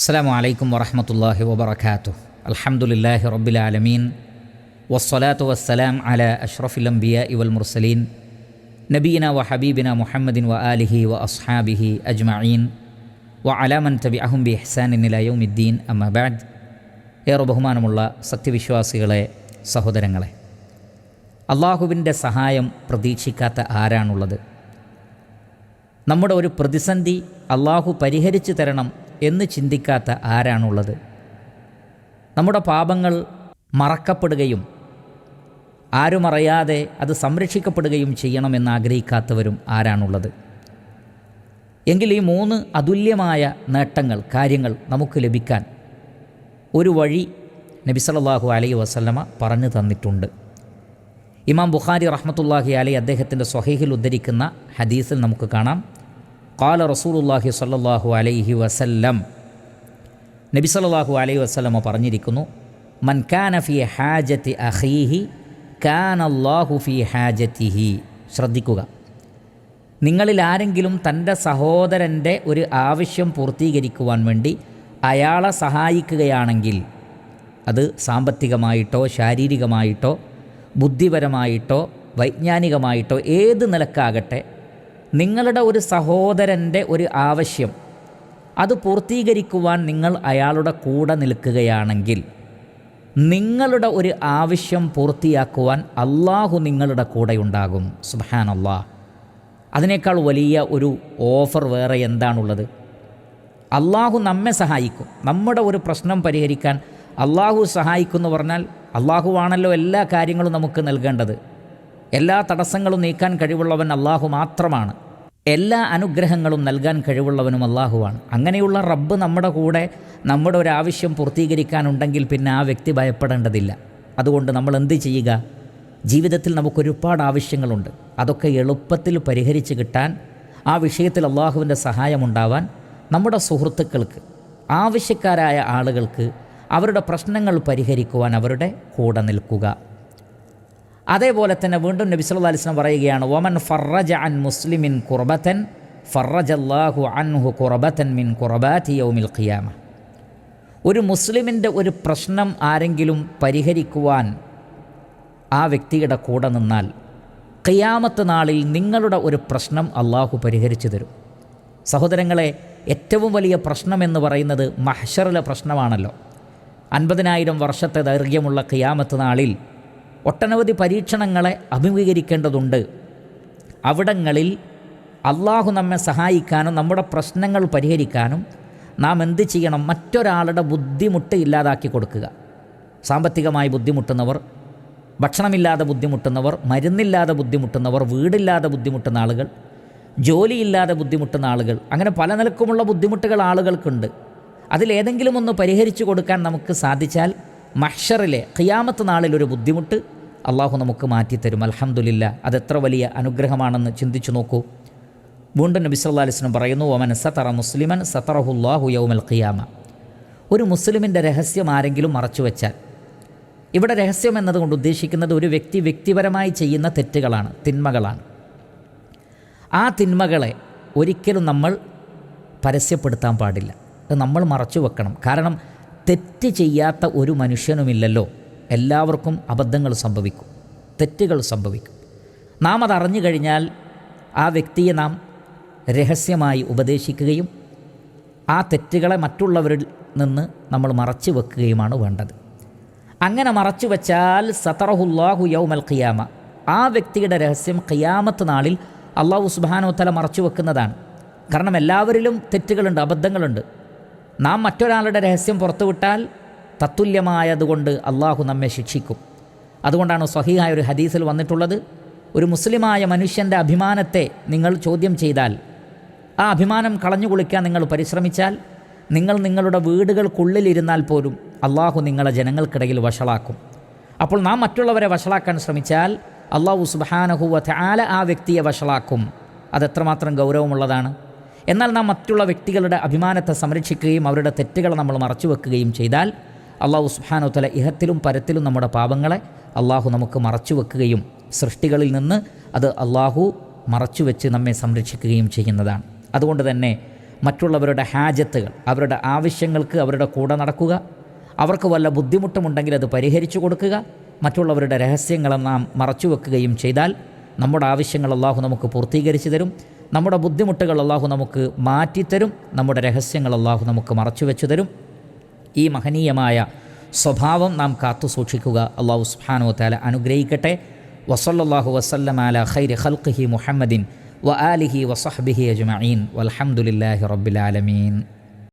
അസ്സാം വലൈക്കും വറഹമത്തല്ലാഹി വബർക്കാത്തു അലഹമുല്ലാഹി റബ്ബിലാലമീൻ വസ്സലാത്തു വസ്സലാം അല അഷ്റഫുൽ അംബിയ ഇവൽ മുർസലീൻ. നബീന വ ഹബീബിന മുഹമ്മദിൻ വ ആലിഹി വ അസ്ഹാബിഹി അജ്മഈൻ. വ അലാമൻ തബി അഹുംബി ഹസാനിലായുദ്ദീൻ അമ്മബാദ് ഏറെ ബഹുമാനമുള്ള സത്യവിശ്വാസികളെ സഹോദരങ്ങളെ അള്ളാഹുവിന്റെ സഹായം പ്രതീക്ഷിക്കാത്ത ആരാണുള്ളത്? നമ്മുടെ ഒരു പ്രതിസന്ധി അള്ളാഹു പരിഹരിച്ചു തരണം എന്ന് ചിന്തിക്കാത്ത ആരാണുള്ളത്? നമ്മുടെ പാപങ്ങൾ മറക്കപ്പെടുകയും ആരുമറിയാതെ അത് സംരക്ഷിക്കപ്പെടുകയും ചെയ്യണമെന്ന് ആഗ്രഹിക്കാത്തവരും ആരാണുള്ളത്? എങ്കിൽ ഈ മൂന്ന് അതുല്യമായ നേട്ടങ്ങൾ കാര്യങ്ങൾ നമുക്ക് ലഭിക്കാൻ ഒരു വഴി നബി അലൈ വസല്ലമ പറഞ്ഞു തന്നിട്ടുണ്ട്. ഇമാം ബുഖാരി റഹ്മത്തുല്ലാഹി അലൈ അദ്ദേഹത്തിന്റെ സ്വഹീഹിൽ ഉദ്ധരിക്കുന്ന ഹദീസിൽ നമുക്ക് കാണാം. കാല റസൂലുല്ലാഹി സല്ലാഹു അലൈഹി വസല്ലം നബി സല്ലാഹു അലൈഹി വസ്ലമ പറഞ്ഞിരിക്കുന്നു മൻ കാന ഫി ഹാജത്തി അഖീഹി കാന അല്ലാഹു ഫി ഹാജത്തിഹി. ശ്രദ്ധിക്കുക. നിങ്ങളിൽ ആരെങ്കിലും തന്റെ സഹോദരന്റെ ഒരു ആവശ്യം പൂർത്തീകരിക്കുവാൻ വേണ്ടി അയാളെ സഹായിക്കുകയാണെങ്കിൽ അത് സാമ്പത്തികമായിട്ടോ ശാരീരികമായിട്ടോ ബുദ്ധിപരമായിട്ടോ വൈജ്ഞാനികമായിട്ടോ ഏത് നിലക്കാകട്ടെ നിങ്ങളുടെ ഒരു സഹോദരന്റെ ഒരു ആവശ്യം. അത് പൂർത്തീകരിക്കുവാൻ നിങ്ങൾ അയാളുടെ കൂടെ നിൽക്കുകയാണെങ്കിൽ നിങ്ങളുടെ ഒരു ആവശ്യം പൂർത്തിയാക്കുവാൻ അള്ളാഹു നിങ്ങളുടെ കൂടെ ഉണ്ടാകും. സുബാൻ അള്ളാഹ് അതിനേക്കാൾ വലിയ ഒരു ഓഫർ വേറെ എന്താണുള്ളത്? അള്ളാഹു നമ്മെ സഹായിക്കും. നമ്മുടെ ഒരു പ്രശ്നം പരിഹരിക്കാൻ അള്ളാഹു സഹായിക്കുമെന്ന് പറഞ്ഞാൽ അള്ളാഹുവാണല്ലോ എല്ലാ കാര്യങ്ങളും നമുക്ക് നൽകേണ്ടത്. എല്ലാ തടസ്സങ്ങളും നീക്കാൻ കഴിവുള്ളവൻ അള്ളാഹു മാത്രമാണ്. എല്ലാ അനുഗ്രഹങ്ങളും നൽകാൻ കഴിവുള്ളവനും അള്ളാഹുവാണ് അങ്ങനെയുള്ള റബ്ബ് നമ്മുടെ കൂടെ നമ്മുടെ ഒരു ആവശ്യം പൂർത്തീകരിക്കാനുണ്ടെങ്കിൽ പിന്നെ ആ വ്യക്തി ഭയപ്പെടേണ്ടതില്ല. അതുകൊണ്ട് നമ്മൾ എന്ത് ചെയ്യുക? ജീവിതത്തിൽ നമുക്കൊരുപാട് ആവശ്യങ്ങളുണ്ട്. അതൊക്കെ എളുപ്പത്തിൽ പരിഹരിച്ച് കിട്ടാൻ ആ വിഷയത്തിൽ അള്ളാഹുവിന്റെ സഹായമുണ്ടാവാൻ നമ്മുടെ സുഹൃത്തുക്കൾക്ക് ആവശ്യക്കാരായ ആളുകൾക്ക് അവരുടെ പ്രശ്നങ്ങൾ പരിഹരിക്കുവാൻ അവരുടെ കൂടെ നിൽക്കുക. അതേപോലെ തന്നെ വീണ്ടും നബി സല്ലല്ലാഹു അലൈഹി വസല്ലം പറയുകയാണ് ഒമൻ ഫറജ അൻ മുസ്ലിമിൻ കുർബത്തൻ ഫറജല്ലാഹു അൻഹു കുറബത്തൻ മിൻ കുർബാത്തി യൗമിൽ ഖിയാമ. ഒരു മുസ്ലിമിന്റെ ഒരു പ്രശ്നം ആരെങ്കിലും പരിഹരിക്കുവാൻ ആ വ്യക്തിയുടെ കൂടെ നിന്നാൽ ഖിയാമത്ത് നാളിൽ നിങ്ങളുടെ ഒരു പ്രശ്നം അള്ളാഹു പരിഹരിച്ചു തരും. സഹോദരങ്ങളെ ഏറ്റവും വലിയ പ്രശ്നം എന്ന് പറയുന്നത് മഹ്ഷറിലെ പ്രശ്നമാണല്ലോ. അൻപതിനായിരം വർഷത്തെ ദൈർഘ്യമുള്ള ഖിയാമത്ത് നാളിൽ ഒട്ടനവധി പരീക്ഷണങ്ങളെ അഭിമുഖീകരിക്കേണ്ടതുണ്ട്. അവിടങ്ങളിൽ അള്ളാഹു നമ്മെ സഹായിക്കാനും നമ്മുടെ പ്രശ്നങ്ങൾ പരിഹരിക്കാനും നാം എന്ത് ചെയ്യണം? മറ്റൊരാളുടെ ബുദ്ധിമുട്ട് ഇല്ലാതാക്കി കൊടുക്കുക. സാമ്പത്തികമായി ബുദ്ധിമുട്ടുന്നവർ ഭക്ഷണമില്ലാതെ ബുദ്ധിമുട്ടുന്നവർ മരുന്നില്ലാതെ ബുദ്ധിമുട്ടുന്നവർ വീടില്ലാതെ ബുദ്ധിമുട്ടുന്ന ആളുകൾ ജോലിയില്ലാതെ ബുദ്ധിമുട്ടുന്ന ആളുകൾ അങ്ങനെ പല നിലക്കുമുള്ള ബുദ്ധിമുട്ടുകൾ ആളുകൾക്കുണ്ട്. അതിലേതെങ്കിലും ഒന്ന് പരിഹരിച്ചു കൊടുക്കാൻ നമുക്ക് സാധിച്ചാൽ മഹ്ഷറിലെ ഖിയാമത്ത് നാളിലൊരു ബുദ്ധിമുട്ട് അള്ളാഹു നമുക്ക് മാറ്റിത്തരും അലഹമുല്ല അതെത്ര വലിയ അനുഗ്രഹമാണെന്ന് ചിന്തിച്ചു നോക്കൂ. വീണ്ടും നബി സല്ലാ അലിസ്ലം പറയുന്നു ഒമൻ സത്തറ മുസ്ലിമൻ സത്തറഹുല്ലാഹു യൗമൽ ഖിയാമ. ഒരു മുസ്ലിമിന്റെ രഹസ്യം ആരെങ്കിലും മറച്ചു വെച്ചാൽ ഇവിടെ രഹസ്യം എന്നതുകൊണ്ട് ഉദ്ദേശിക്കുന്നത് ഒരു വ്യക്തി വ്യക്തിപരമായി ചെയ്യുന്ന തെറ്റുകളാണ് തിന്മകളാണ്. ആ തിന്മകളെ ഒരിക്കലും നമ്മൾ പരസ്യപ്പെടുത്താൻ പാടില്ല. നമ്മൾ മറച്ചു വെക്കണം. കാരണം തെറ്റ് ചെയ്യാത്ത ഒരു മനുഷ്യനുമില്ലല്ലോ. എല്ലാവർക്കും അബദ്ധങ്ങൾ സംഭവിക്കും. തെറ്റുകൾ സംഭവിക്കും. നാം അതറിഞ്ഞു കഴിഞ്ഞാൽ ആ വ്യക്തിയെ നാം രഹസ്യമായി ഉപദേശിക്കുകയും ആ തെറ്റുകളെ മറ്റുള്ളവരിൽ നിന്ന് നമ്മൾ മറച്ചു വെക്കുകയുമാണ് വേണ്ടത്. അങ്ങനെ മറച്ചു വെച്ചാൽ സത്തറഹുല്ലാഹു യൗമൽ ഖിയാമ. ആ വ്യക്തിയുടെ രഹസ്യം ഖിയാമത്ത് നാളിൽ അള്ളാഹു സുബാനോ തല മറച്ചു വെക്കുന്നതാണ്. കാരണം എല്ലാവരിലും തെറ്റുകളുണ്ട് അബദ്ധങ്ങളുണ്ട്. നാം മറ്റൊരാളുടെ രഹസ്യം പുറത്തുവിട്ടാൽ തത്തുല്യമായതുകൊണ്ട് അള്ളാഹു നമ്മെ ശിക്ഷിക്കും. അതുകൊണ്ടാണ് സ്വഹീഹായ ഒരു ഹദീസിൽ വന്നിട്ടുള്ളത് ഒരു മുസ്ലിമായ മനുഷ്യന്റെ അഭിമാനത്തെ നിങ്ങൾ ചോദ്യം ചെയ്താൽ ആ അഭിമാനം കളഞ്ഞു കുളിക്കാൻ നിങ്ങൾ പരിശ്രമിച്ചാൽ നിങ്ങൾ നിങ്ങളുടെ വീടുകൾക്കുള്ളിലിരുന്നാൽ പോലും അള്ളാഹു നിങ്ങളെ ജനങ്ങൾക്കിടയിൽ വഷളാക്കും. അപ്പോൾ നാം മറ്റുള്ളവരെ വഷളാക്കാൻ ശ്രമിച്ചാൽ അള്ളാഹു സുബാനഹുവ ആല ആ വ്യക്തിയെ വഷളാക്കും. അതെത്രമാത്രം ഗൗരവമുള്ളതാണ്. എന്നാൽ നാം മറ്റുള്ള വ്യക്തികളുടെ അഭിമാനത്തെ സംരക്ഷിക്കുകയും അവരുടെ തെറ്റുകൾ നമ്മൾ മറച്ചു വെക്കുകയും ചെയ്താൽ അള്ളാഹു സുബാനുത്തല ഇഹത്തിലും പരത്തിലും നമ്മുടെ പാപങ്ങളെ അള്ളാഹു നമുക്ക് മറച്ചു വെക്കുകയും സൃഷ്ടികളിൽ നിന്ന് അത് അള്ളാഹു മറച്ചു വെച്ച് നമ്മെ സംരക്ഷിക്കുകയും ചെയ്യുന്നതാണ്. അതുകൊണ്ട് തന്നെ മറ്റുള്ളവരുടെ ഹാജത്തുകൾ അവരുടെ ആവശ്യങ്ങൾക്ക് അവരുടെ കൂടെ നടക്കുക അവർക്ക് വല്ല ബുദ്ധിമുട്ടുമുണ്ടെങ്കിൽ അത് പരിഹരിച്ചു കൊടുക്കുക മറ്റുള്ളവരുടെ രഹസ്യങ്ങളെ നാം മറച്ചു വെക്കുകയും ചെയ്താൽ നമ്മുടെ ആവശ്യങ്ങൾ അള്ളാഹു നമുക്ക് പൂർത്തീകരിച്ചു തരും. നമ്മുടെ ബുദ്ധിമുട്ടുകൾ അള്ളാഹു നമുക്ക് മാറ്റിത്തരും നമ്മുടെ രഹസ്യങ്ങൾ അള്ളാഹു നമുക്ക് മറച്ചു വെച്ചു തരും ഈ മഹനീയമായ സ്വഭാവം നാം കാത്തു സൂക്ഷിക്കുക. അള്ളാഹു സുബ്ഹാനഹു താല അനുഗ്രഹിക്കട്ടെ. വസല്ലാഹു വസല്ലമാല ഖൈർ ഖൽഖിഹി മുഹമ്മദിൻ വ ആലിഹി വസഹബിഹി അജ്മീൻ വലഹമുല്ലാഹി റബ്ബിൽ ആലമീൻ.